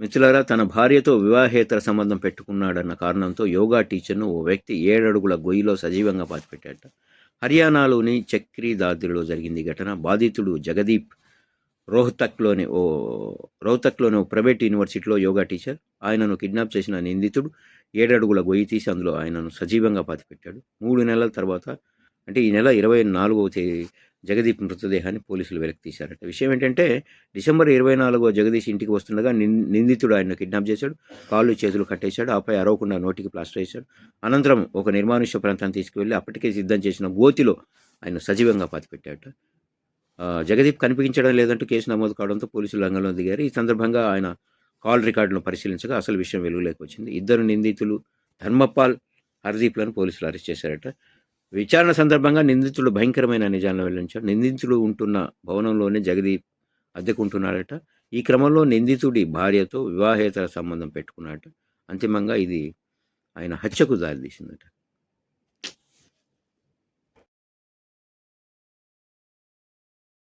మిథులారా తన భార్యతో వివాహేతర సంబంధం పెట్టుకున్నాడన్న కారణంతో యోగా టీచర్ను ఓ వ్యక్తి ఏడడుగుల గొయ్యిలో సజీవంగా పాతిపెట్టాడట. హర్యానాలోని చక్రీ దాద్రిలో జరిగింది ఈ ఘటన. బాధితుడు జగదీప్ రోహ్తక్లోని ఓ రోహ్తక్లోని ఓ ప్రైవేట్ యూనివర్సిటీలో యోగా టీచర్. ఆయనను కిడ్నాప్ చేసిన నిందితుడు ఏడడుగుల గొయ్యి తీసి అందులో ఆయనను సజీవంగా పాతిపెట్టాడు. మూడు నెలల తర్వాత అంటే ఈ నెల ఇరవై నాలుగవ తేదీ జగదీప్ మృతదేహాన్ని పోలీసులు వెలికి తీశారట. విషయం ఏంటంటే డిసెంబర్ ఇరవై నాలుగో జగదీష్ ఇంటికి వస్తుండగా నిందితుడు ఆయన కిడ్నాప్ చేశాడు కాళ్ళు చేతులు కట్టేశాడు ఆపై అరవకుండా నోటికి ప్లాస్టర్ వేశాడు. అనంతరం ఒక నిర్మానుష్య ప్రాంతాన్ని తీసుకువెళ్ళి అప్పటికే సిద్ధం చేసిన గోతిలో ఆయన సజీవంగా పాతిపెట్టాడు జగదీప్ కనిపించడం లేదంటూ కేసు నమోదు కావడంతో పోలీసులు రంగంలో దిగారు. ఈ సందర్భంగా ఆయన కాల్ రికార్డులను పరిశీలించగా అసలు విషయం వెలుగులోకి వచ్చింది. ఇద్దరు నిందితులు ధర్మపాల్ హర్దీప్లను పోలీసులు అరెస్ట్ చేశారట. విచారణ సందర్భంగా నిందితుడు భయంకరమైన నిజాలను వెల్లడించాడు. నిందితుడు ఉంటున్న భవనంలోనే జగదీప్ అద్దెకుంటున్నాడట. ఈ క్రమంలో నిందితుడి భార్యతో వివాహేతర సంబంధం పెట్టుకున్నాడట. అంతిమంగా ఇది ఆయన హత్యకు దారితీసిందట.